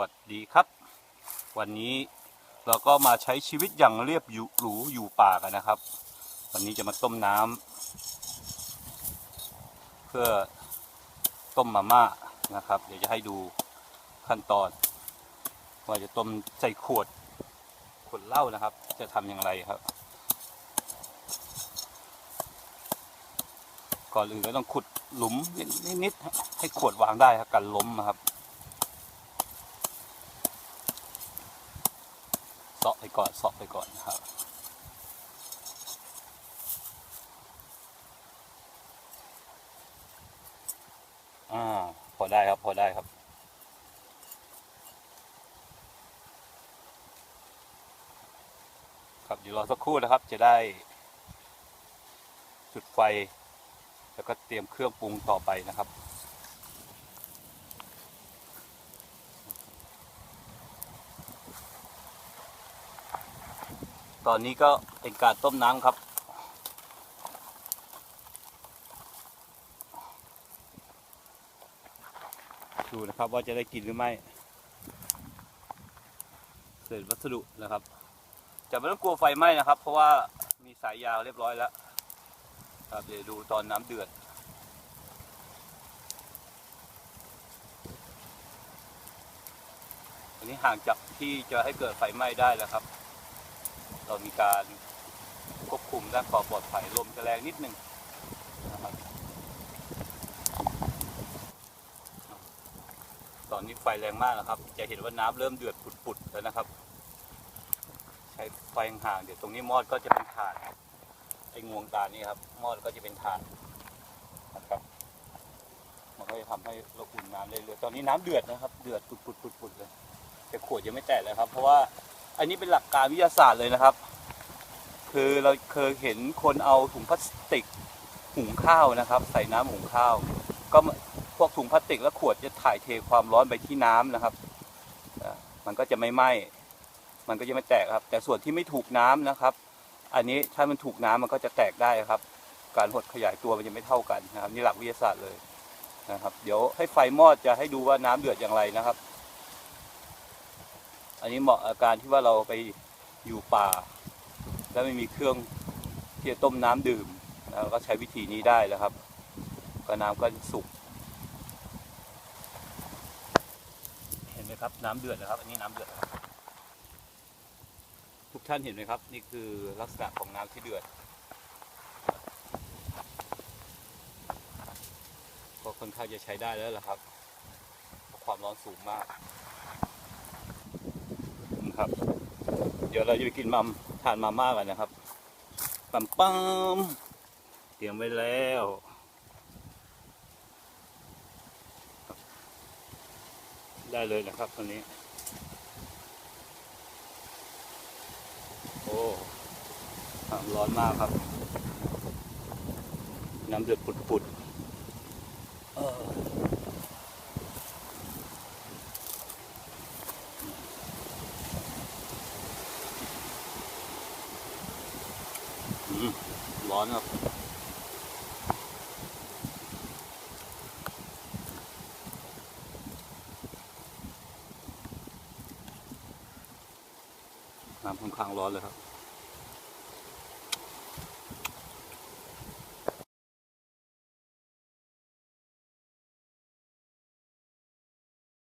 วัสดีครับ วันนี้เราก็มาใช้ชีวิตอย่างเรียบอยู่หรูอยู่ป่ากันนะครับ วันนี้จะมาต้มน้ำเพื่อต้มมาม่านะครับ เดี๋ยวจะให้ดูขั้นตอน ว่าจะต้มใส่ขวดขวดเหล้านะครับ จะทำอย่างไรครับ ก่อนอื่นก็ต้องขุดหลุมนิดๆให้ขวดวางได้ครับกันล้มนะครับ เสาะไปก่อนเสาะไปก่อนนะครับอ่าพอได้ครับพอได้ครับครับเดี๋ยวรอสักครู่นะครับ จะได้ จุดไฟ แล้วก็เตรียมเครื่องปรุงต่อไปนะครับ ตอนนี้ก็เป็นการต้มน้ำครับ ดูนะครับว่าจะได้กินหรือไม่เศษวัสดุนะครับจะไม่ต้องกลัวไฟไหม้นะครับ เพราะว่ามีสายยาวเรียบร้อยแล้วครับเดี๋ยวดูตอนน้ำเดือดอันนี้ห่างจากที่จะให้เกิดไฟไหม้ได้แล้วครับ เรามีการควบคุมด้านความปลอดภัยลมจะแรงนิดนึงนะครับตอนนี้ไฟแรงมากนะครับ จะเห็นว่าน้ำเริ่มเดือดปุดๆแล้วนะครับ ใช้ไฟห่างๆเดี๋ยวตรงนี้มอดก็จะเป็นถ่านไอ้งวงตานี่ครับ มอดก็จะเป็นถ่านนะครับมันก็จะทำให้เราอุ่นน้ำเรื่อยๆตอนนี้น้ำเดือดนะครับ เดือดปุดๆๆเลยแต่ขวดยังไม่แตกเลยครับ เพราะว่า อันนี้เป็นหลักการวิทยาศาสตร์เลยนะครับ คือเราเคยเห็นคนเอาถุงพลาสติกหุงข้าวนะครับ ใส่น้ำหุงข้าว ก็พวกถุงพลาสติกและขวดจะถ่ายเทความร้อนไปที่น้ำนะครับมันก็จะไม่ไหม้มันก็จะไม่แตกครับ แต่ส่วนที่ไม่ถูกน้ำนะครับ อันนี้ถ้ามันถูกน้ำมันก็จะแตกได้ครับ การหดขยายตัวมันจะไม่เท่ากันนะครับ นี่หลักวิทยาศาสตร์เลยนะครับ เดี๋ยวให้ไฟมอดจะให้ดูว่าน้ำเดือดอย่างไรนะครับ อันนี้เหมาะอาการที่ว่าเราไปอยู่ป่า แล้วไม่มีเครื่องที่จะต้มน้ำดื่มเราก็ใช้วิธีนี้ได้แล้วครับก็น้ำก็สุก เห็นไหมครับน้ำเดือดนะครับ อันนี้น้ำเดือดครับทุกท่านเห็นไหมครับ นี่คือลักษณะของน้ำที่เดือด ก็ค่อนข้างจะใช้ได้แล้วล่ะครับเพราะความร้อนสูงมากนะ ครับ เดี๋ยวเราจะไปกินมัมทานมาม่ากันนะครับปัมปัมเตรียมไว้แล้วได้เลยนะครับตอนนี้ โอ้ร้อนมากครับ น้ำเดือดปุดๆเออ ร้อนครับน้ำค่อนข้างร้อนเลยครับ